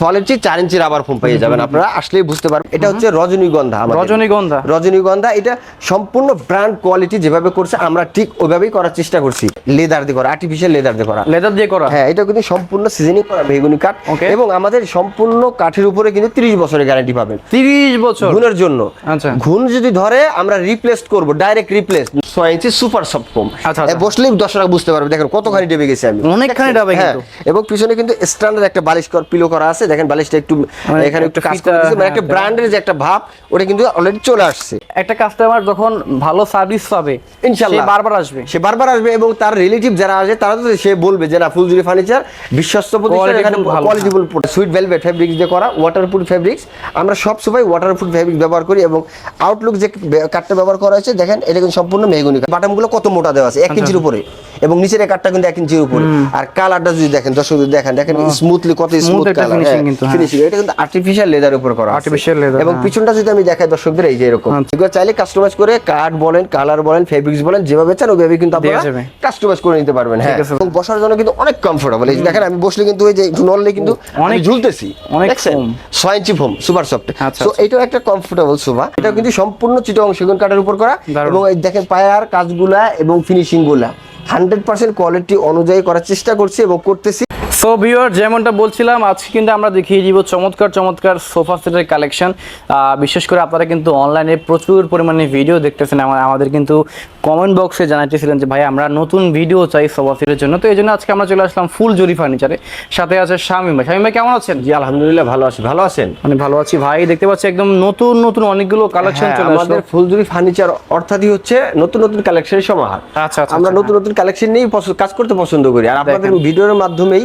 Solid চার ইঞ্চি rubber foam পেয়ে যাবেন আপনারা। আসলেই বুঝতে পারবেন এটা হচ্ছে রজনীগন্ধা রজনীগন্ধা। রজনীগন্ধা এটা সম্পূর্ণ ব্র্যান্ড কোয়ালিটি যেভাবে করছে আমরা ঠিক ওইভাবেই করার চেষ্টা করছি। লেদার দিয়ে করা আর্টিফিশিয়াল লেদার দিয়ে করা। লেদার দিয়ে করা? হ্যাঁ এটা কিন্তু সম্পূর্ণ সিজনিং করা বেগুনি কাঠ. এবং আমাদের সম্পূর্ণ কাঠের উপরে কিন্তু 30 বছরের গ্যারান্টি পাবেন। 30 বছর? ঘুণের জন্য। আচ্ছা। ঘুণ যদি ধরে আমরা রিপ্লেস করব ডাইরেক্ট রিপ্লেস ছয় ইঞ্চি সুপার সফট ফোম। বসলেই দর্শকরা বুঝতে পারবে দেখেন কতখানি ডেবে গেছি আমি। অনেকখানি ডাবে হ্যাঁ। কিন্তু। এবং পিছনে কিন্তু স্ট্যান্ডার্ড একটা বালিশ কর পিলো করা আছে দেখেন বালিশটা একটু মানে এখানে একটু কাজ করে দিয়েছে মানে একটা ব্র্যান্ডের যে একটা ভাব ওটা কিন্তু অলরেডি চলে আসছে। একটা কাস্টমার যখন ভালো সার্ভিস পাবে ইনশাল্লাহ। সে বারবার আসবে। সে বারবার আসবে এবং তার রিলেটিভ যারা আসে তারা তো সে বলবে যে না ফুলজুরি ফার্নিচার বিশ্বস্ত প্রতিষ্ঠান এখানে। কোয়ালিটিফুল সুইট ভেলভেট ফেব্রিক্স দিয়ে করা ওয়াটারপ্রুফ ফেব্রিক্স আমরা সব সময় ওয়াটারপ্রুফ ফেব্রিক ব্যবহার করি এবং আউটলুক যে কাঠটা ব্যবহার করা হয়েছে দেখেন এটা কিন্তু সম্পূর্ণ মেহগুনি বাটামগুলো কত মোটা দেওয়া আছে এক ইঞ্চির উপরে এবং নিচের কাঠটা কিন্তু এক ইঞ্চির উপরে। আর কালারটা যদি দেখেন দর্শক যদি দেখেন দেখেন স্মুথলি কত স্মুথ কালার কিন্তু, হ্যাঁ। ফিনিশিং এটা কিন্তু আর্টিফিশিয়াল লেদার উপর করা। Artificial leather, এবং হ্যাঁ। পিছনটা যদি আমি দেখাই দর্শকদের এই যে এরকম। আচ্ছা। এগুলো চাইলে কাস্টমাইজ করে কাঠ বলেন কালার বলেন ফেব্রিক্স বলেন যেভাবে চান ওইভাবে কিন্তু আপনারা কাস্টমাইজ করে নিতে পারবেন হ্যাঁ। এবং বসার জন্য কিন্তু অনেক কমফোর্টেবল এই দেখেন আমি বসলে কিন্তু এই যে নড়লে কিন্তু অনেক- ঝুলতেছি। অনেক ছয় ইঞ্চি ফোম সুপার সফট আচ্ছা। এটাও একটা কমফোর্টেবল সোফা এটা কিন্তু সম্পূর্ণ চিটং সেগুন কাঠের উপর করা। এবং এই দেখেন পায়ার কাজগুলা এবং ফিনিশিংগুলা। হান্ড্রেড পার্সেন্ট কোয়ালিটি অনুযায়ী করার চেষ্টা করছি এবং করতেছি। সো ভিউয়ার যেমনটা বলছিলাম আজকে কিন্তু আমরা দেখিয়ে দিব চমৎকার চমৎকার সোফা সেটের কালেকশন বিশেষ করে আপনারা কিন্তু অনলাইনে প্রচুর পরিমাণে ভিডিও দেখতেছেন। আমা- আমাদের কিন্তু কমেন্ট বক্সে জানাইতেছিলেন যে ভাই আমরা নতুন ভিডিও চাই সোফা সেটের জন্য। তো এই জন্য আজকে আমরা চলে আসলাম ফুল জরি ফার্নিচারে সাথে আছে শামিম ভাই। শামিম ভাই কেমন আছেন? জি আলহামদুলিল্লাহ ভালো আছি। ভালো আছেন? মানে ভালো আছি ভাই। দেখতে পাচ্ছি একদম নতুন নতুন অনেকগুলো কালেকশন হ্যাঁ, চলে আমাদের ফুলজুরি ফার্নিচার অর্থাৎই হচ্ছে নতুন নতুন কালেকশনের সমাহার। আচ্ছা, আচ্ছা, আমরা আচ্ছা, নতুন নতুন কালেকশন নিয়েই কাজ করতে পছন্দ করি। আর আপনাদের ভিডিওর মাধ্যমেই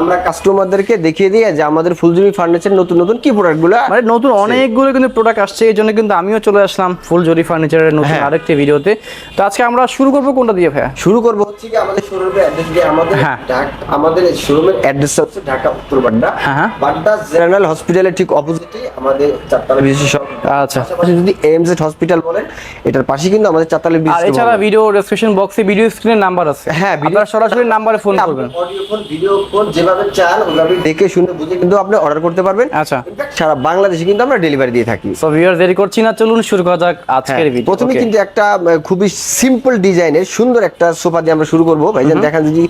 আমরা কাস্টমারদেরকে দেখিয়ে দিই যে আমাদের ফুলজুরি ফার্নিচার নতুন নতুন কি প্রোডাক্টগুলো মানে নতুন অনেকগুলো কিন্তু প্রোডাক্ট আসছে এই জন্য কিন্তু আমিও চলে আসলাম ফুল জরি ফার্নিচারের নতুন হ্যাঁ। আরেকটি ভিডিওতে। তো আজকে আমরা শুরু করব কোনটা দিয়ে ভাইয়া? শুরু করব হচ্ছে কি আমাদের শোরুমের অ্যাড্রেস দিয়ে। আমাদের হ্যাঁ। আমাদের শোরুমের অ্যাড্রেস হচ্ছে ঢাকা উত্তর বাড্ডা। হ্যাঁ। বাড্ডা জেনারেল হসপিটালের ঠিক অপোজিটে আমাদের চারতলা বিশেষ আচ্ছা। যদি এমজেড হসপিটাল বলেন এটার পাশে কিন্তু আমাদের চারতলা আর এছাড়া ভিডিও ডেসক্রিপশন বক্সে ভিডিও স্ক্রিনের নাম্বার আছে। হ্যাঁ, আপনারা সরাসরি নাম্বারে ফোন করবেন। অডিও ফোন ভিডিও ফোন যেভাবে চান দেখে শুনে বুঝে কিন্তু আপনি অর্ডার করতে পারবেন। আচ্ছা। সারা বাংলাদেশে কিন্তু আমরা ডেলিভারি দিয়ে থাকি। সো ভিউয়ার দেরি করছি না চলুন শুরু করা যাক হ্যাঁ, আজকের ভিডিও প্রথমে কিন্তু একটা খুবই সিম্পল ডিজাইনের সুন্দর একটা সোফা দিয়ে আমরা শুরু করব। ভাইজান দেখেন যদি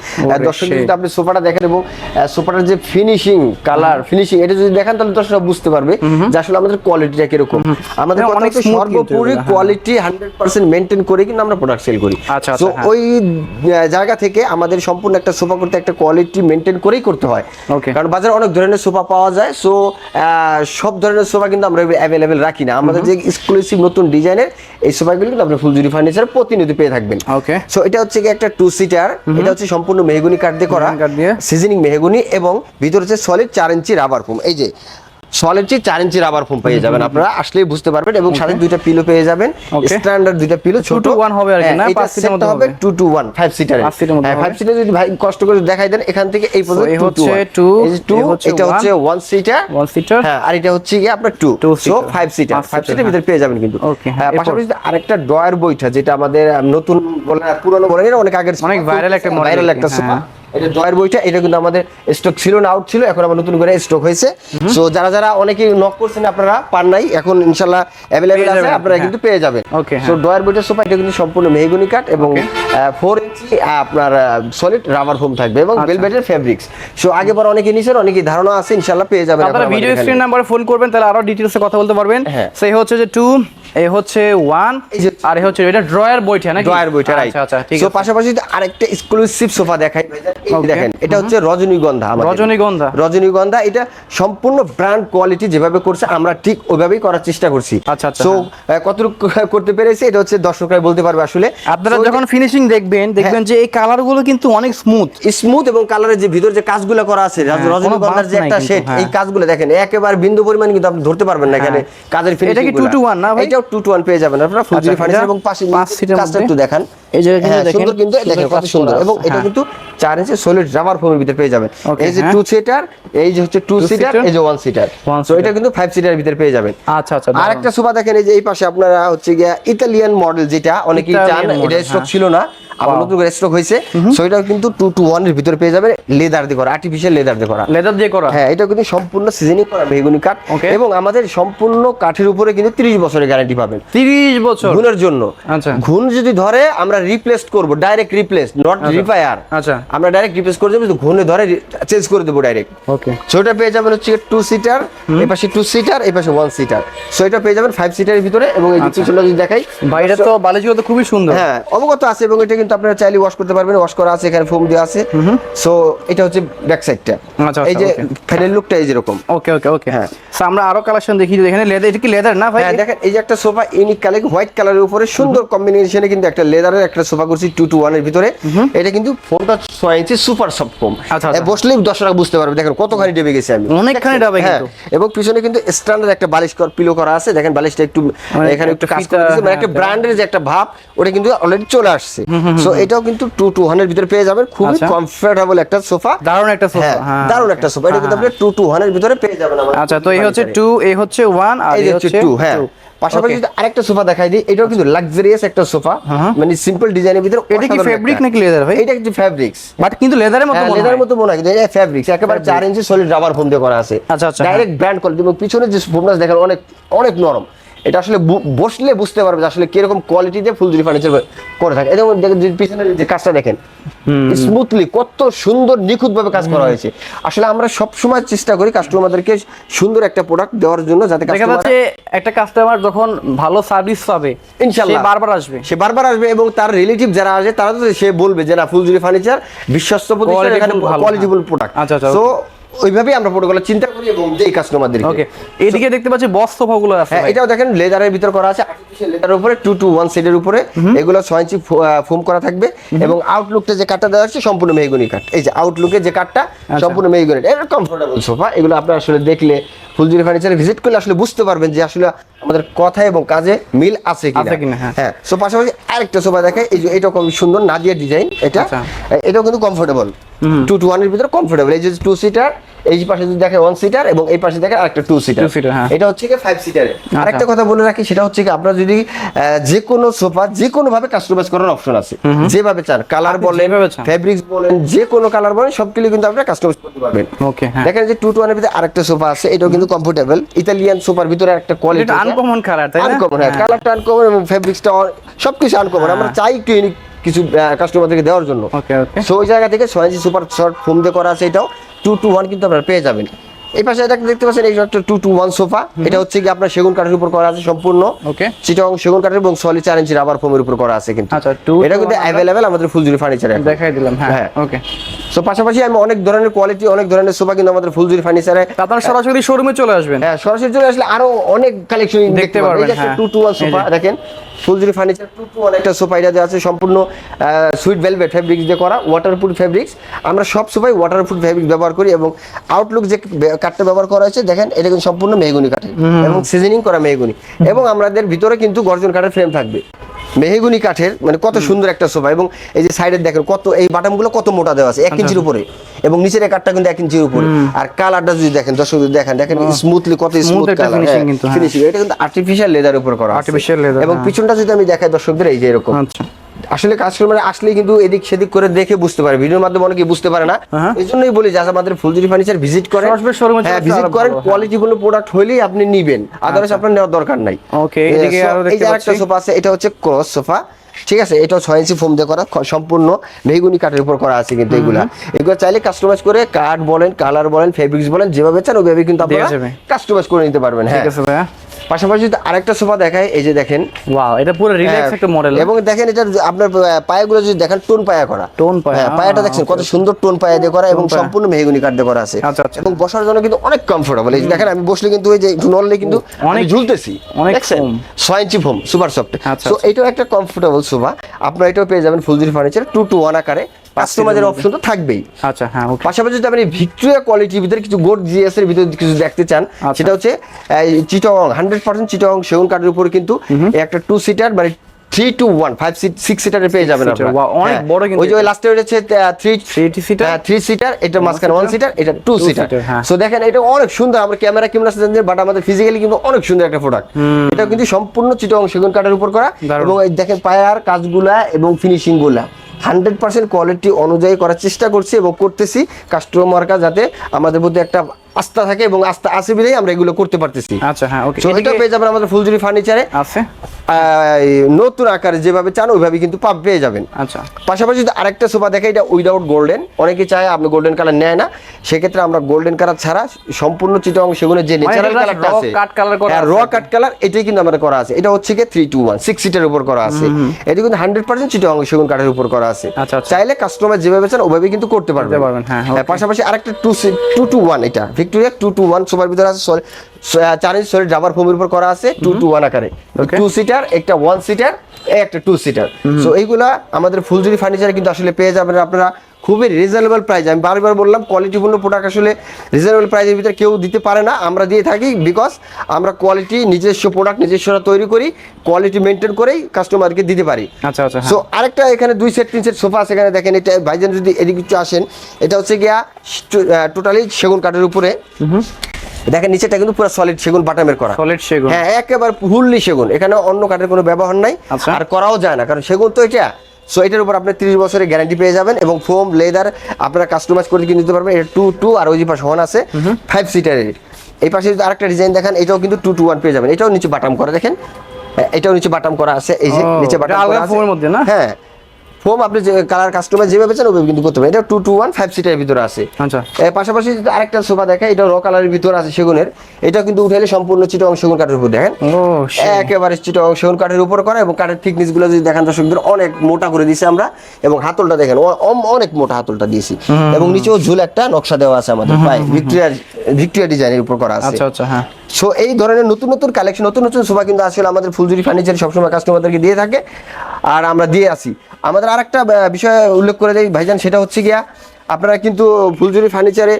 দর্শক। যদি আপনি সোফাটা দেখেন এবং সোফাটার যে ফিনিশিং কালার ফিনিশিং এটা যদি দেখেন তাহলে দর্শকরা বুঝতে পারবে যে আসলে আমাদের কোয়ালিটিটা কীরকম। আমাদের হ্যাঁ, অনেক সর্বোপরি হ্যাঁ। কোয়ালিটি হান্ড্রেড পার্সেন্ট মেনটেন করে কিন্তু আমরা প্রোডাক্ট সেল করি। আচ্ছা, আচ্ছা, হ্যাঁ। ওই জায়গা থেকে আমাদের সম্পূর্ণ একটা সোফা করতে একটা কোয়ালিটি মেনটেন করেই করতে হয়. কারণ বাজারে অনেক ধরনের সোফা পাওয়া যায় সো সব ধরনের সোফা কিন্তু আমরা অ্যাভেলেবেল রাখি না। আমাদের যে এক্সক্লুসিভ নতুন ডিজাইনের এই সোফাগুলো কিন্তু আপনি ফুলজুরি ফার্নিচার প্রতিনিধি পেয়ে থাকবেন। ওকে সো এটা হচ্ছে কি একটা টু সিটার এটা হচ্ছে সম্পূর্ণ মেহগুনি কাঠ দিয়ে করা। সিজনিং মেহগুনি এবং ভিতরে হচ্ছে সলিড চার ইঞ্চি রাবার ফোম এই যে সলিড চার ইঞ্চি রাবার ফোম পেয়ে যাবেন আপনারা আসলেই বুঝতে পারবেন এবং সাথে দুইটা পিলো পেয়ে যাবেন। স্ট্যান্ডার্ড দুইটা পিলো ছোট। One হবে আর কি, হ্যাঁ, না? এটা পাঁচ সিটের হবে। Two two one five seater সিটের হ্যাঁ ফাইভ সিটার যদি ভাই কষ্ট করে দেখাই দেন এখান থেকে এই পর্যন্ত এই হচ্ছে এটা হচ্ছে ওয়ান সিটার seater। হ্যাঁ আর এটা হচ্ছে গিয়ে আপনার two so. Five seater five seater ভিতরে পেয়ে যাবেন কিন্তু। হ্যাঁ? পাশাপাশি আরেকটা ডয়ার বইটা যেটা আমাদের নতুন বলে পুরনো বলে অনেক আগের অনেক viral একটা ভাইরাল একটা সোফা হ্যাঁ। এটা ডয়ার বইটা এটা কিন্তু আমাদের স্টক ছিল না আউট ছিল এখন আবার নতুন করে স্টক হয়েছে সো যারা যারা অনেকে নক করছেন আপনারা পান নাই এখন ইনশাআল্লাহ অ্যাভেলেবেল আছে আপনারা হ্যাঁ। কিন্তু পেয়ে যাবেন Okay, সো হ্যাঁ। ডয়ার বইটার সোফা এটা কিন্তু সম্পূর্ণ মেহগুনি কাঠ এবং ফোর ইঞ্চি আপনার সলিড রাবার ফোম থাকবে এবং। ভেলভেটের ফেব্রিক্স সো আগে পর অনেকে নিছেন অনেকে ধারণা আছে ইনশাআল্লাহ পেয়ে যাবেন আপনারা ভিডিও স্ক্রিন। নাম্বারে ফোন করবেন তাহলে আরও ডিটেইলসে কথা বলতে পারবেন হ্যাঁ। সেই হচ্ছে যে টু এই হচ্ছে ওয়ান আর এই হচ্ছে এটা ড্রয়ার বইটা নাকি? ড্রয়ার বইটা রাইট আচ্ছা আচ্ছা ঠিক সো আছে। পাশাপাশি আরেকটা এক্সক্লুসিভ সোফা দেখাই. দেখেন এটা হচ্ছে রজনীগন্ধা আমাদের। রজনীগন্ধা। রজনীগন্ধা এটা সম্পূর্ণ ব্র্যান্ড কোয়ালিটি যেভাবে করছে আমরা ঠিক ওইভাবেই করার চেষ্টা করছি। আচ্ছা, আচ্ছা, সো কতটুকু করতে পেরেছি এটা হচ্ছে দর্শকরা বলতে পারবে আসলে। আপনারা যখন ফিনিশিং দেখবেন দেখবেন যে এই কালারগুলো কিন্তু অনেক স্মুথ স্মুথ এবং কালারের যে ভিতর যে কাজগুলো করা আছে হ্যাঁ, রজনীগন্ধার যে একটা শেড হ্যাঁ। এই কাজগুলো দেখেন একেবারে বিন্দু পরিমাণ কিন্তু আপনি ধরতে পারবেন না এখানে কাজের ফিনিশিং এটা কি 2 to 1 না ভাই? এটাও 2 টু ওয়ান পেয়ে যাবেন আপনারা ফুলজুরি আচ্ছা, ফার্নিচার এবং পাশে পাঁচ সিটের। একটু দেখান এই যে এখানে দেখেন, সুন্দর কিন্তু দেখেন কত সুন্দর। এবং এটা। কিন্তু 4 ইঞ্চি সলিড রাবার ফোমের ভিতরে পেয়ে যাবেন। এই যে। 2 সিটার এই যে হচ্ছে 2 সিটার এই যে 1 সিটার one এটা কিন্তু 5 সিটারের ভিতরে পেয়ে যাবেন। আচ্ছা আচ্ছা আর একটা সোফা দেখেন এই যে এই পাশে আপনারা হচ্ছে গিয়া ইতালিয়ান মডেল যেটা অনেকেই চান এটা স্টক হ্যাঁ। ছিল না আবার নতুন করে স্টক হয়েছে। সো এটাও কিন্তু টু টু ওয়ানের ভিতরে পেয়ে যাবে লেদার দিয়ে করা আর্টিফিশিয়াল লেদার দিয়ে করা। লেদার দিয়ে করা? হ্যাঁ এটা কিন্তু সম্পূর্ণ সিজনিং করা বেগুনি কাঠ। এবং আমাদের সম্পূর্ণ কাঠের উপরে কিন্তু 30 বছরের গ্যারান্টি পাবেন। তিরিশ বছর? ঘুণের জন্য। আচ্ছা। ঘুণ যদি ধরে আমরা রিপ্লেস করব ডাইরেক্ট রিপ্লেস নট রিপায়ার আচ্ছা। আমরা ডাইরেক্ট রিপ্লেস করে দেবো ঘুণে ধরে চেঞ্জ করে দেবো ডাইরেক্ট ওকে সো পেয়ে যাবেন হচ্ছে টু সিটার এই পাশে টু সিটার এই পাশে ওয়ান সিটার সো এটা পেয়ে যাবেন ফাইভ সিটারের ভিতরে এবং এই আচ্ছা। পিছনটা যদি দেখাই বাইরে তো বালিশগুলো তো খুবই সুন্দর। হ্যাঁ অবগত আছে এবং এটা কিন্তু আপনারা চাইলে ওয়াশ করতে পারবেন ওয়াশ করা আছে এখানে ফোম দেওয়া আছে। সো এটা হচ্ছে ব্যাক সাইডটা আচ্ছা, এই যে ফ্যানের লুকটা এই যেরকম। ওকে ওকে ওকে হ্যাঁ। সো আমরা আরও কালেকশন দেখি এখানে লেদার এটা কি লেদার না ভাই? হ্যাঁ দেখেন এই যে একটা সোফা ইউনিক কালার হোয়াইট কালারের উপরে সুন্দর কম্বিনেশনে কিন্তু একটা লেদারের একটা সোফা করছি টু টু ওয়ানের ভিতরে। এটা কিন্তু ফোনটা ছয় ইঞ্চি সুপার সফট আচ্ছা, আচ্ছা। বসলেই দর্শকরা বুঝতে পারবে দেখেন কতখানি ডেবে গেছে আমি। অনেকখানি ডাবে হ্যাঁ এবং পিছনে কিন্তু স্ট্যান্ডার্ড একটা বালিশ কর পিলো করা আছে। দেখেন বালিশটা একটু মানে এখানে একটু কাজ করে মানে একটা হ্যাঁ, ব্র্যান্ডের যে একটা ভাব ওটা কিন্তু অলরেডি চলে আসছে। সো এটাও কিন্তু টু টু হান্ড্রেড ভিতরে পেয়ে যাবেন। খুবই আচ্ছা। কমফোর্টেবল একটা সোফা। দারুণ একটা সোফা হ্যাঁ হ্যাঁ। দারুণ একটা সোফা। এটা কিন্তু আপনি টু টু হান্ড্রেড ভিতরে পেয়ে যাবেন আচ্ছা তো এই হচ্ছে টু এই হচ্ছে ওয়ান আর এই হচ্ছে টু হ্যাঁ। পাশাপাশি. যদি আরেকটা সোফা দেখাই দিই এটাও কিন্তু লাক্সারিয়াস একটা সোফা। মানে সিম্পল ডিজাইনের ভিতরে এটা কি ফেব্রিক নাকি লেদার ভাই? এটা কিন্তু ফেব্রিক্স বাট কিন্তু লেদারের মতো লেদারের লেদার মতো মনে হয় কিন্তু এটা ফেব্রিক্স একেবারে 4 ইঞ্চি সলিড রাবার ফোম দিয়ে করা আছে। আচ্ছা, আচ্ছা, ডাইরেক্ট ব্র্যান্ড কোয়ালিটি এবং পিছনে যে ফোমটা দেখেন অনেক অনেক নরম। এটা আসলে বসলে বুঝতে পারবে যে আসলে কীরকম কোয়ালিটি দিয়ে ফুলজুরি ফার্নিচার করে থাকে। এবং যে পিছনের যে কাজটা দেখেন স্মুথলি কত সুন্দর নিখুঁত ভাবে কাজ করা হয়েছে। আসলে আমরা সব সময় চেষ্টা করি কাস্টমারদেরকে সুন্দর একটা প্রোডাক্ট দেওয়ার জন্য যাতে দেখা যাচ্ছে একটা কাস্টমার যখন ভালো সার্ভিস পাবে ইনশাল্লাহ। সে বারবার আসবে। সে বারবার আসবে এবং তার রিলেটিভ যারা আসে তারা তো সে বলবে যে না ফুলজুরি ফার্নিচার বিশ্বস্ত প্রতিষ্ঠান এখানে কোয়ালিটিফুল প্রোডাক্ট আচ্ছা, আচ্ছা, সো ওইভাবেই আমরা প্রোটোকল চিন্তা করি এবং দেই কাস্টমারদেরকে ওকে এইদিকে দেখতে পাচ্ছি সোফাগুলো আছে হ্যাঁ এটাও দেখেন লেদারের ভিতর করা আছে আর্টিফিশিয়াল লেদারের উপরে টু টু ওয়ান সেটের উপরে। এগুলো ছয় ইঞ্চি ফোম করা থাকবে এবং আউটলুকটা যে কাঠটা দেওয়া হচ্ছে সম্পূর্ণ মেহগুনি কাঠ এই যে আউটলুকে যে কাঠটা আচ্ছা। সম্পূর্ণ মেহগুনি এটা কমফোর্টেবল সোফা এগুলো আপনারা আসলে দেখলে ফুলজুরি ফার্নিচারে ভিজিট করলে আসলে বুঝতে পারবেন যে আসলে আমাদের কথা এবং কাজে মিল আছে কিনা। আছে হ্যাঁ। হ্যাঁ সো পাশাপাশি আরেকটা সোফা দেখে এই যে এটা খুব সুন্দর নাজিয়া ডিজাইন এটা। আচ্ছা। এটাও কিন্তু কমফোর্টেবল টু টু ওয়ানের ভিতরে কমফোর্টেবল এই যে টু সিটার এই পাশে যদি দেখে ওয়ান সিটার এবং এই পাশে দেখে আরেকটা টু সিটার হ্যাঁ। এটা হচ্ছে কি ফাইভ সিটারে আরেকটা কথা বলে রাখি সেটা হচ্ছে কি আপনারা যদি যে কোনো সোফা যে কোনো ভাবে কাস্টমাইজ করার অপশন আছে যেভাবে চান কালার বলেন ফেব্রিক্স বলেন যে কোনো কালার বলেন সবগুলো কিন্তু আপনারা কাস্টমাইজ করতে পারবেন। ওকে হ্যাঁ। দেখেন যে টু টু ওয়ানের ভিতরে আরেকটা সোফা আছে এটাও কিন্তু কমফোর্টেবল ইতালিয়ান সোফার ভিতরে একটা কোয়ালিটি আনকমন কালার তাই না? আনকমন হ্যাঁ কালারটা আনকমন এবং ফেব্রিক্সটা সবকিছু আনকমন আমরা চাই একটু ইউনিক কিছু কাস্টমারদেরকে দেওয়ার জন্য। সো ওই জায়গা থেকে ছয় ইঞ্চি সুপার শর্ট ফোম দিয়ে করা আছে এটাও টু টু ওয়ান কিন্তু আপনারা পেয়ে যাবেন। এই পাশে এটা দেখতে পাচ্ছেন এই একটা টু টু ওয়ান সোফা এটা হচ্ছে কি আপনার সেগুন কাঠের উপর করা আছে সম্পূর্ণ। চিটং সেগুন কাঠের এবং সলি চার ইঞ্চি রাবার ফোমের উপর করা আছে কিন্তু। আচ্ছা, এটা কিন্তু অ্যাভেলেবেল আমাদের ফুলজুরি ফার্নিচারে দেখাই দিলাম হ্যাঁ হ্যাঁ। ওকে সো পাশাপাশি আমি অনেক ধরনের কোয়ালিটি অনেক ধরনের সোফা কিন্তু আমাদের ফুলজুরি ফার্নিচারে আপনারা সরাসরি শোরুমে চলে আসবেন? হ্যাঁ সরাসরি চলে আসলে আরও অনেক কালেকশন দেখতে পারবেন। হ্যাঁ। টু টু ওয়ান সোফা দেখেন। ফুলজুরি ফার্নিচার টু টু একটা সোফা এটা আছে সম্পূর্ণ সুইট ভেলভেট ফেব্রিক্স দিয়ে করা ওয়াটারপ্রুফ ফেব্রিক্স আমরা সব সোফাই ওয়াটারপ্রুফ ফেব্রিক ব্যবহার করি এবং আউটলুক যে কাঠটা ব্যবহার করা হয়েছে দেখেন এটা কিন্তু সম্পূর্ণ মেহগুনি কাঠের এবং সিজনিং করা মেহগুনি। এবং আমাদের ভিতরে কিন্তু গর্জন কাঠের ফ্রেম থাকবে। মেহগুনি কাঠের মানে কত সুন্দর একটা সোফা এবং এই যে সাইডে দেখেন কত এই বাটামগুলো কত মোটা দেওয়া আছে এক আচ্ছা। ইঞ্চির উপরে। এবং নিচের এই কাঠটা কিন্তু এক ইঞ্চির উপরে। আর কালারটা যদি দেখেন দর্শক যদি দেখেন দেখেন স্মুথলি কত স্মুথ কালার হ্যাঁ। ফিনিশিং এটা কিন্তু আর্টিফিশিয়াল লেদার উপর করা। Artificial leather, এবং হ্যাঁ। পিছনটা যদি আমি দেখাই দর্শকদের এই যে এরকম। আচ্ছা। আসলে কাস্টমার আসলেই কিন্তু এদিক সেদিক করে দেখে বুঝতে পারে। ভিডিওর মাধ্যমে অনেকে বুঝতে পারে না। হ্যাঁ। এই জন্যই বলি যারা আমাদের ফুলজুরি ফার্নিচার ভিজিট করেন হ্যাঁ ভিজিট করেন হ্যাঁ। কোয়ালিটিপূর্ণ প্রোডাক্ট হলেই আপনি নিবেন। আদারওয়াইজ আপনার নেওয়ার দরকার নাই। Okay, এদিকে আরও দেখতে যে পাচ্ছি। সোফা আছে এটা হচ্ছে ক্রস সোফা ঠিক আছে এটাও ছয় ইঞ্চি ফোম দিয়ে করা সম্পূর্ণ মেহগুনি কাঠের উপর করা আছে কিন্তু এগুলো। এগুলো চাইলে কাস্টমাইজ করে কাঠ বলেন কালার বলেন ফেব্রিক্স বলেন যেভাবে চান ওইভাবে কিন্তু আপনারা কাস্টমাইজ করে নিতে পারবেন হ্যাঁ। ঠিক আছে ভাইয়া। পাশাপাশি আরেকটা সোফা দেখায় এই যে দেখেন। ওয়াও এটা পুরো রিল্যাক্স হ্যাঁ, একটা মডেল এবং দেখেন এটা আপনার পায়াগুলো যদি দেখেন টোন পায়া করা। টোন পায়া, হ্যাঁ পায়াটা আহ, দেখছেন কত সুন্দর টোন পায়া দিয়ে করা এবং সম্পূর্ণ মেহগুনি কাঠ দিয়ে করা আছে। আচ্ছা, আচ্ছা। এবং বসার জন্য কিন্তু অনেক কমফোর্টেবল এই দেখেন আমি বসলে কিন্তু এই যে নড়লে কিন্তু অনেক- ঝুলতেছি। অনেক ছয় ইঞ্চি ফোম সুপার সফট আচ্ছা, সো আচ্ছা। এটাও একটা কমফোর্টেবল সোফা আপনারা এটাও পেয়ে যাবেন ফুলজির ফার্নিচার টু টু ওয়ান আকারে। কাস্টমাইজের। অপশন তো থাকবেই। আচ্ছা হ্যাঁ পাশাপাশি যদি আপনি ভিক্টোরিয়া কোয়ালিটির ভিতরে কিছু গোড জিএস এর ভিতরে কিছু দেখতে চান আচ্ছা। সেটা হচ্ছে চিটং হান্ড্রেড পার্সেন্ট চিটং সেগুন কাঠের উপরে কিন্তু একটা টু সিটার মানে three two one five seat six সিটারে পেয়ে যাবেন অনেক হ্যাঁ। বড় কিন্তু ওই যে লাস্টে হচ্ছে three Three seater? Three seater এটা মাঝখানে ওয়ান সিটার এটা টু সিটার। সো দেখেন এটা অনেক সুন্দর আমরা ক্যামেরা ক্যামেরা বাট আমাদের ফিজিক্যালি কিন্তু অনেক সুন্দর একটা প্রোডাক্ট এটা কিন্তু সম্পূর্ণ চিটং সেগুন কাঠের উপর করা এবং দেখেন পায়ার কাজগুলা এবং ফিনিশিংগুলা। হান্ড্রেড পার্সেন্ট কোয়ালিটি অনুযায়ী করার চেষ্টা করছি এবং করতেছি। কাস্টমাররা যাতে আমাদের মধ্যে একটা আস্থা থাকে এবং আস্থা আছে বলেই আমরা এগুলো করতে পারতেছি। আচ্ছা হ্যাঁ ওকে। এটা পেয়ে যাবেন আমাদের ফুলজুরি ফার্নিচারে আছে। নতুন আকারে যেভাবে চান ওইভাবে কিন্তু পাব পেয়ে যাবেন। আচ্ছা। পাশাপাশি যদি আরেকটা সোফা দেখে এটা উইদাউট গোল্ডেন অনেকে চায় আপনি গোল্ডেন কালার নেয় না। সেক্ষেত্রে আমরা গোল্ডেন কালার ছাড়া সম্পূর্ণ চিটং সেগুলো যে ন্যাচারাল কালারটা raw আছে cut color করা র। কাট কালার এটাই কিন্তু আমাদের করা আছে। এটা হচ্ছে কি থ্রি টু ওয়ান সিক্স সিটের উপর করা আছে। এটা কিন্তু হান্ড্রেড পার্সেন্ট চিটং সেগুন কাঠের উপর করা আছে। আচ্ছা, আচ্ছা। চাইলে কাস্টমার যেভাবে চান ওভাবে কিন্তু করতে পারবেন। হ্যাঁ, পাশাপাশি আরেকটা টু টু টু ওয়ান এটা। ভিক্টোরিয়া টু টু ওয়ান সোফার ভিতরে আছে চার ইঞ্চ সলিড রাবার ফোমের উপর করা আছে টু টু ওয়ান আকারে। টু সিটার একটা ওয়ান সিটার একটা টু সিটার সো এইগুলা আমাদের ফুলজুরি ফার্নিচারে কিন্তু আসলে পেয়ে যাবেন আপনারা। খুবই রিজনেবল প্রাইস আমি বারবার বললাম কোয়ালিটিপূর্ণ প্রোডাক্ট আসলে রিজনেবল প্রাইসের ভিতরে কেউ দিতে পারে না। আমরা দিয়ে থাকি বিকজ আমরা কোয়ালিটি নিজস্ব প্রোডাক্ট নিজস্বরা তৈরি করি কোয়ালিটি মেনটেন করেই কাস্টমারকে দিতে পারি। আচ্ছা আচ্ছা সো আরেকটা এখানে দুই সেট তিন সেট সোফা আছে এখানে দেখেন এটা ভাইজান যদি এদিকে একটু আসেন এটা হচ্ছে গিয়া টোটালি সেগুন কাঠের উপরে। দেখেন নিচেটা কিন্তু পুরো সলিড সেগুন বাটামের করা। সলিড সেগুন। হ্যাঁ একেবারে ফুললি সেগুন। এখানে অন্য কাঠের কোনো ব্যবহার নাই। আচ্ছা। আর করাও যায় না কারণ সেগুন তো এটা সো এটার উপর আপনি তিরিশ বছরের গ্যারান্টি পেয়ে যাবেন এবং ফোম লেদার আপনারা কাস্টমাইজ করে কিনে নিতে পারবেন। এটা টু টু আর ওই যে পাশে হন আছে। ফাইভ সিটারের এই পাশে যদি আরেকটা ডিজাইন দেখেন এটাও কিন্তু টু টু ওয়ান পেয়ে যাবেন। এটাও নিচে বাটাম করা দেখেন। এটাও নিচে বাটাম করা আছে। এই যে নিচে বাটাম করা আছে। ফোমের মধ্যে না? হ্যাঁ। ফোম আপনি যে কালার কাস্টমার যেভাবে চান ওইভাবে কিন্তু করতে পারেন। এটা টু টু ওয়ান ফাইভ সিটারের ভিতরে আছে। আচ্ছা। এর পাশাপাশি যদি আরেকটা সোফা দেখে এটা র কালারের ভিতর আছে সেগুনের। এটা কিন্তু উঠাইলে সম্পূর্ণ চিটং সেগুন কাঠের উপর দেখেন. একেবারে চিটং সেগুন কাঠের উপর করা এবং কাঠের থিকনেসগুলো যদি দেখেন দর্শকদের অনেক মোটা করে দিয়েছি আমরা এবং হাতলটা দেখেন অনেক মোটা হাতলটা দিয়েছি। এবং নিচেও ঝুল একটা নকশা দেওয়া আছে আমাদের। পায়ে ভিক্টোরিয়া ভিক্টোরিয়া ডিজাইনের উপর করা আছে। আচ্ছা আচ্ছা হ্যাঁ। সো এই ধরনের নতুন নতুন কালেকশন নতুন নতুন সোফা কিন্তু আসলে আমাদের ফুলজুরি ফার্নিচার সবসময় কাস্টমারদেরকে দিয়ে থাকে। আর আমরা দিয়ে আসি। আমাদের আরেকটা আহ, বিষয় উল্লেখ করে দেই ভাইজান সেটা হচ্ছে গিয়া আপনারা কিন্তু ফুলজুরি ফার্নিচারে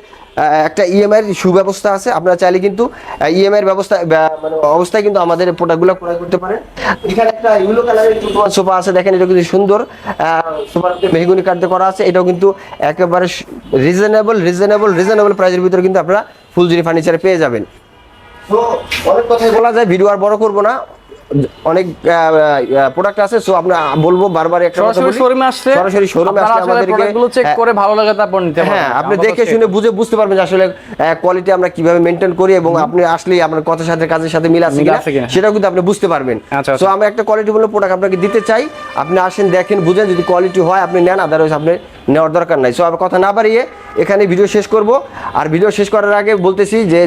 একটা ইএমআই এর সুব্যবস্থা আছে। আপনারা চাইলে কিন্তু ইএমআই এর ব্যবস্থা মানে অবস্থায় কিন্তু আমাদের প্রোডাক্টগুলো ক্রয় করতে পারেন। এখানে একটা ইউলো কালারের টু সোফা আছে দেখেন এটা কিন্তু সুন্দর। সোফার মেহগুনি কাঠ দিয়ে করা আছে। এটাও কিন্তু একেবারে রিজনেবল রিজনেবল রিজনেবল প্রাইসের ভিতরে কিন্তু আপনারা ফুলজুরি ফার্নিচারে পেয়ে যাবেন। তো অনেক কথাই বলা যায় ভিডিও আর বড় করব না। অনেক প্রোডাক্ট আছে সো আমরা বলব বারবার একটা কথা সরাসরি বলি। শোরুমে আসলে সরাসরি শোরুমে আসলে আমাদেরকে প্রোডাক্টগুলো চেক হ্যাঁ, করে ভালো লাগে তারপর নিতে পারবেন। হ্যাঁ আপনি দেখে শুনে বুঝে বুঝতে পারবেন যে আসলে কোয়ালিটি আমরা কীভাবে মেনটেন করি এবং আপনি আসলেই আপনার কথার সাথে কাজের সাথে মিল আছে কিনা। সেটাও কিন্তু আপনি বুঝতে পারবেন। আচ্ছা, সো আচ্ছা। আমরা একটা কোয়ালিটি বলে প্রোডাক্ট আপনাকে দিতে চাই আপনি আসেন দেখেন বুঝেন যদি কোয়ালিটি হয় আপনি নেন আদারওয়াইজ আপনি নেওয়ার দরকার নাই। সো আমি কথা না বাড়িয়ে এখানে ভিডিও শেষ করব। আর ভিডিও শেষ করার আগে বলতেছি যে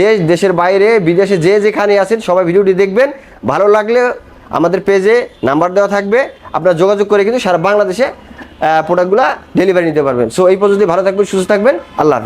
দেশ দেশের বাইরে বিদেশে যে যেখানে আছেন সবাই ভিডিওটি দেখবেন। ভালো লাগলে আমাদের পেজে নাম্বার দেওয়া থাকবে। আপনারা যোগাযোগ করে কিন্তু সারা বাংলাদেশে প্রোডাক্টগুলো ডেলিভারি নিতে পারবেন। সো এই পর্যন্ত ভালো থাকবেন, সুস্থ থাকবেন, আল্লাহ